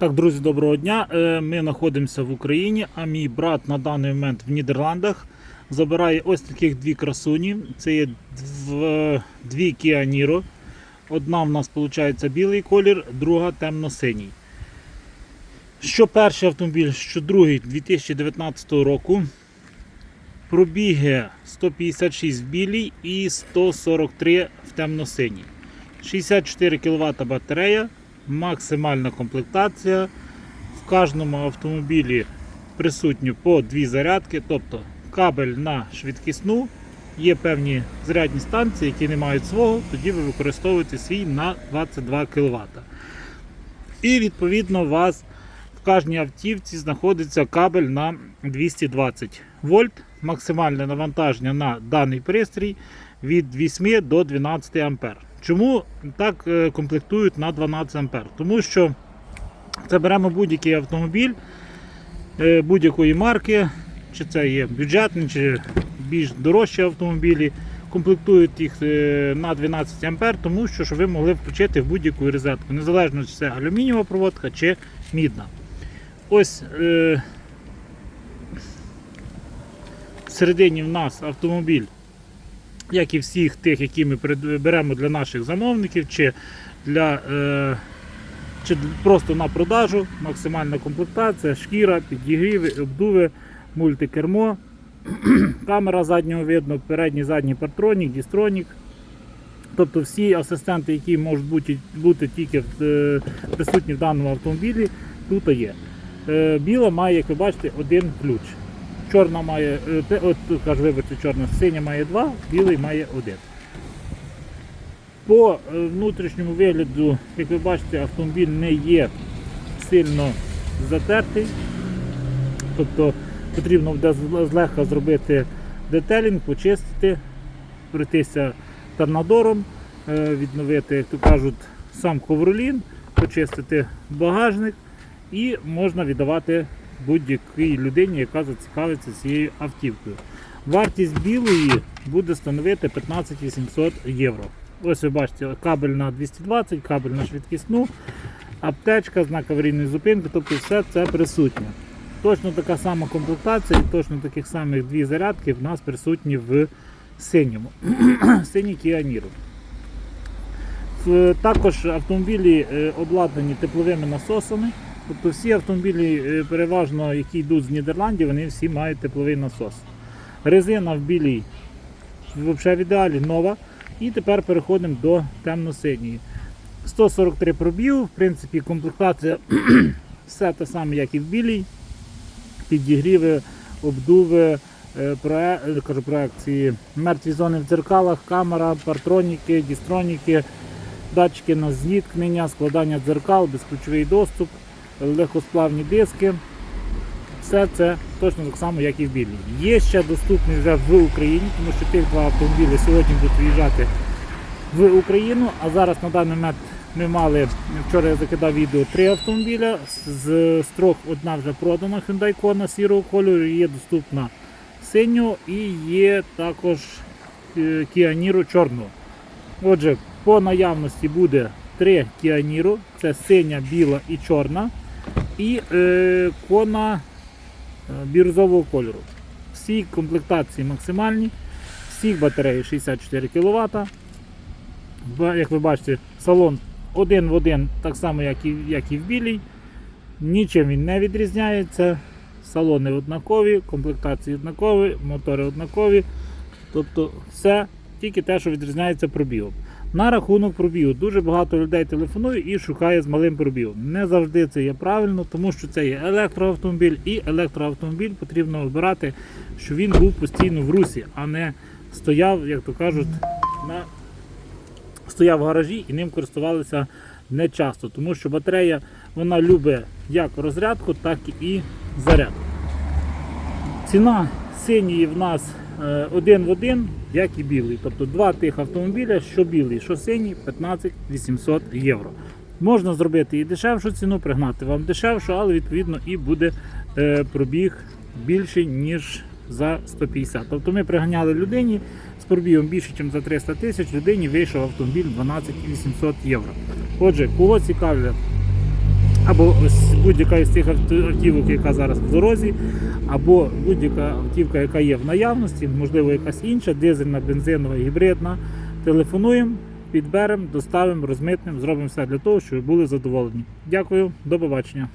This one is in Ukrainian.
Так, друзі, доброго дня. Е, Ми знаходимося в Україні, а мій брат на даний момент в Нідерландах забирає ось таких дві красуні. Це є дв- дві Kia Niro. Одна в нас виходить білий колір, друга темно-синій. Що перший автомобіль, що другий 2019 року. Пробіги 156 в білій і 143 в темно-синій. 64 кВт батарея, максимальна комплектація. В кожному автомобілі присутні по дві зарядки, тобто кабель на швидкісну. Є певні зарядні станції, які не мають свого, тоді ви використовуєте свій на 22 кВт. І відповідно у вас в кожній автівці знаходиться кабель на 220 вольт. Максимальне навантаження на даний пристрій від 8 до 12 ампер. Чому так е, комплектують на 12 ампер? Тому що це беремо будь-який автомобіль е, будь-якої марки, чи це є бюджетний, чи більш дорожчі автомобілі. Комплектують їх е, на 12 ампер, тому що щоб ви могли включити в будь-яку розетку, незалежно чи це алюмінієва проводка чи мідна. Ось всередині в нас автомобіль, як і всіх тих, які ми беремо для наших замовників, чи для е, чи просто на продажу, максимальна комплектація, шкіра, підігріви, обдуви, мультикермо, камера заднього видно, передній задній партронік, дістронік. Тобто всі асистенти, які можуть бути, бути тільки е, присутні в даному автомобілі, тут є. Е, Біла має, як ви бачите, один ключ. Чорна має, е, от кажу, вибачте, чорна, синя має два, білий має один. По е, внутрішньому вигляду, як ви бачите, автомобіль не є сильно затертий. Тобто потрібно буде злегка зробити детелінг, почистити, пройтися торнадором, е, відновити, як то кажуть, сам ковролін, почистити багажник і можна віддавати будь-якій людині, яка зацікавиться цією автівкою. Вартість білої буде становити 15 800 євро. Ось ви бачите, кабель на 220, кабель на швидкісну, аптечка, знак аварійної зупинки, тобто все це присутнє. Точно така сама комплектація точно таких самих дві зарядки в нас присутні в синьому. Синій Niro. Також автомобілі е, обладнані тепловими насосами. Тобто всі автомобілі, е, переважно, які йдуть з Нідерландів, вони всі мають тепловий насос. Резина в білій взагалі в ідеалі нова. І тепер переходимо до темно-синьої. 143 пробів, в принципі, комплектація все те саме, як і в білій. Підігріви, обдуви, е, е, кажу, проекції, мертві зони в дзеркалах, камера, партроніки, дістроніки, датчики на зіткнення, складання дзеркал, безключовий доступ, легкосплавні диски. Все це точно так само, як і в білій. Є ще доступний вже в Україні, тому що тих два автомобілі сьогодні будуть виїжджати в Україну. А зараз на даний момент ми мали, вчора я закидав відео три автомобіля. З, трьох одна вже продана Hyundai Kona сірого кольору, є доступна синього і є також е, Kia Niro чорного. Отже, по наявності буде три Kia Niro, це синя, біла і чорна. І е, Kona е, бірюзового кольору. Всі комплектації максимальні, всіх батареї 64 кВт. Як ви бачите, салон один в один, так само, як і, як і в білій. Нічим він не відрізняється. Салони однакові, комплектації однакові, мотори однакові. Тобто все тільки те, що відрізняється пробігом. На рахунок пробігу дуже багато людей телефонує і шукає з малим пробігом. Не завжди це є правильно, тому що це є електроавтомобіль, і електроавтомобіль потрібно обирати, щоб він був постійно в русі, а не стояв, як то кажуть, на стояв в гаражі і ним користувалися не часто, тому що батарея вона любить як розрядку, так і зарядку. Ціна синьої в нас е, один в один, як і білий. Тобто два тих автомобіля, що білий, що синій, 15 800 євро. Можна зробити і дешевшу ціну, пригнати вам дешевшу, але відповідно і буде е, пробіг більший, ніж за 150. Тобто ми приганяли людині з пробігом більше, ніж за 300 тисяч, людині вийшов автомобіль 12 800 євро. Отже, кого цікавлять або будь-яка із тих автівок, яка зараз в дорозі, або будь-яка автівка, яка є в наявності, можливо, якась інша, дизельна, бензинова, гібридна. Телефонуємо, підберемо, доставимо, розмитнемо, зробимо все для того, щоб ви були задоволені. Дякую, до побачення.